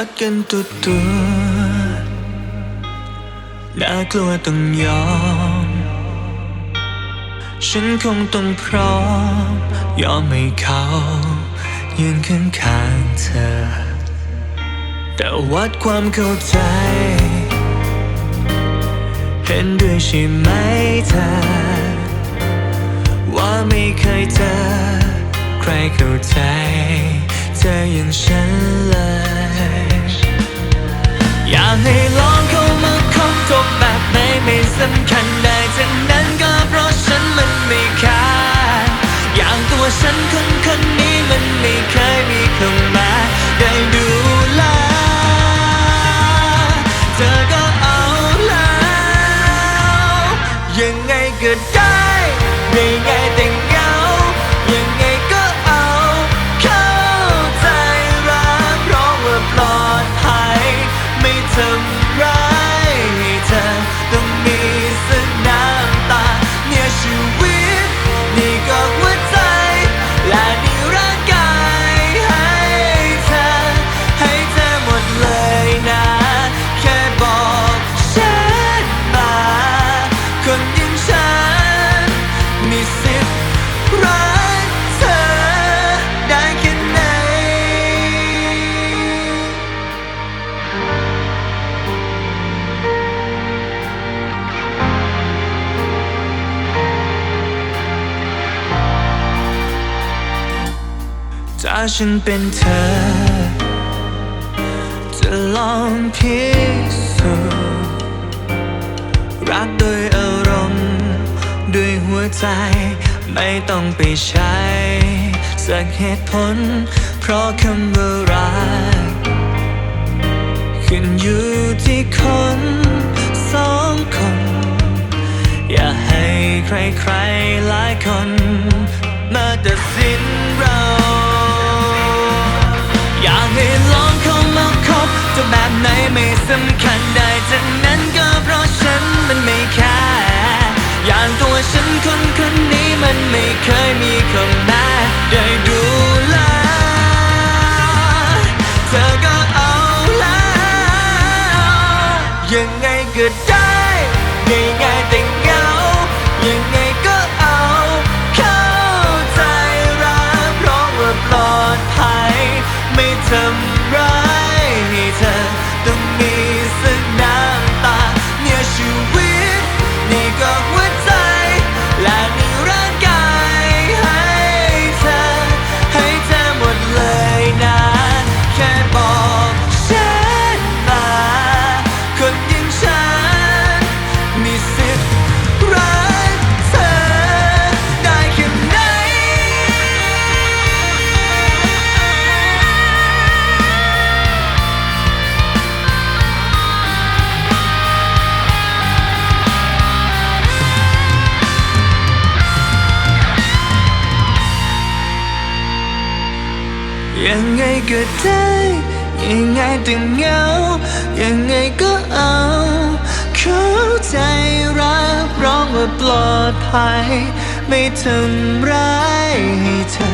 วัดกันตัวตัวน่ากลัวต้องยอม ฉันคงต้องพร้อม ยอมให้เขายืนข้างข้างๆเธอ แต่วัดความเข้าใจ เห็นด้วยใช่ไหมเธอ ว่าไม่เคยเจอ ใครเข้าใจ ธออย่างฉันเลย อยากให้ลองเข้ามาคบจบแบบไม่ไม่สำคัญได้ทั้งนั้นก็เพราะฉันมันไม่ขาดอย่างตัวฉันคนคนนี้มันไม่เคยมีเข้ามาได้ดูแลเธอก็เอาแล้ว ยังไงก็ได้ไม่ไง ถ้าฉันเป็นเธอ จะลองพิสูจน์รักโดยอารมณ์ ด้วยหัวใจ ไม่ต้องไปใช้ สักเหตุผล เพราะคำว่ารัก ขึ้นอยู่ที่คนสองคน อย่าให้ใครๆหลายคน มาตัดสินเรา ไหนไม่สำคัญได้จากนั้นก็เพราะฉันมันไม่แค่อย่างตัวฉันคนคนนี้มันไม่เคยมีคำแม้ได้ดูแลเธอก็เอาแล้วยังไงก็ได้ง่ายๆแต่เงายังไงก็เอาเข้าใจรักเพราะว่าปลอดภัยไม่ทำ ยังไงก็ได้ยังไงแต่เหงายังไงก็เอาเข้าใจรับรองว่าปลอดภัย ไม่ทำร้ายให้เธอ